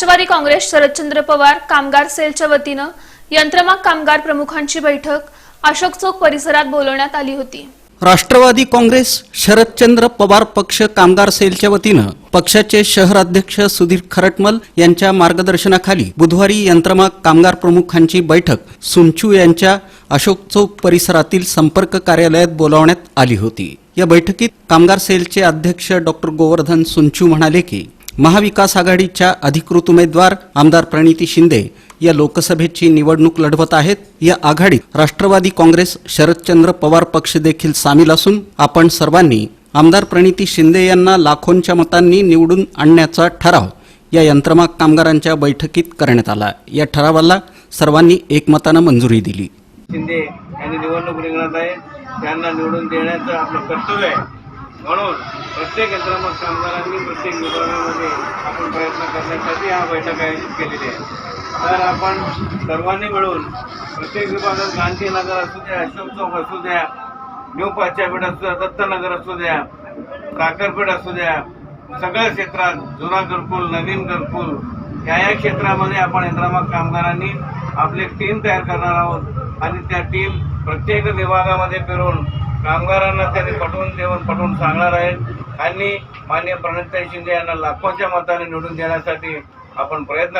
राष्ट्रवादी काँग्रेस शरदचंद्र पवार कामगार सेलच्या वतीनं यंत्रमाग कामगार प्रमुखांची बैठक अशोक चौक परिसरात बोलवण्यात आली होती. राष्ट्रवादी काँग्रेस शरदचंद्र पवार पक्ष कामगार सेलच्या वतीनं पक्षाचे शहर अध्यक्ष सुधीर खरटमल यांच्या मार्गदर्शनाखाली बुधवारी यंत्रमाग कामगार प्रमुखांची बैठक सुंचू यांच्या अशोक चौक परिसरातील संपर्क कार्यालयात बोलावण्यात आली होती. या बैठकीत कामगार सेलचे अध्यक्ष डॉक्टर गोवर्धन सुंचू म्हणाले की महाविकास आघाडीच्या अधिकृत उमेदवार आमदार प्रणिती शिंदे या लोकसभेची निवडणूक लढवत आहेत. या आघाडीत राष्ट्रवादी काँग्रेस शरदचंद्र पवार पक्ष देखील सामील असून आपण सर्वांनी आमदार प्रणिती शिंदे यांना लाखोंच्या मतांनी निवडून आणण्याचा ठराव या यंत्रमाग कामगारांच्या बैठकीत करण्यात आला. या ठरावाला सर्वांनी एकमतानं मंजुरी दिली. शिंदे यांनी निवडणूक रिंगणात आहे. त्यांना निवडून देण्याचं आपलं कर्तव्य आहे. म्हणून प्रत्येक यंत्रमाग कामगारांनी प्रत्येक विभागामध्ये आपण प्रयत्न करण्यासाठी हा बैठक आयोजित केलेली आहे. तर आपण सर्वांनी मिळून प्रत्येक विभागात गांधीनगर असू द्या अशोक चौक असू द्या न्यू पाच्यापेठ असू द्या दत्तनगर असू द्या काकरपेठ असू द्या सगळ्या क्षेत्रात जुना घरकुल नवीन घरकुल या या क्षेत्रामध्ये आपण यंत्रमाग कामगारांनी आपली टीम तयार करणार आहोत. आणि त्या टीम प्रत्येक विभागामध्ये फिरून कामगारांना त्यांनी पटवून देऊन पटवून सांगणार आहेत आणि माननीय प्रणितताई शिंदे यांना लाखोंच्या मताने निवडून देण्यासाठी आपण प्रयत्न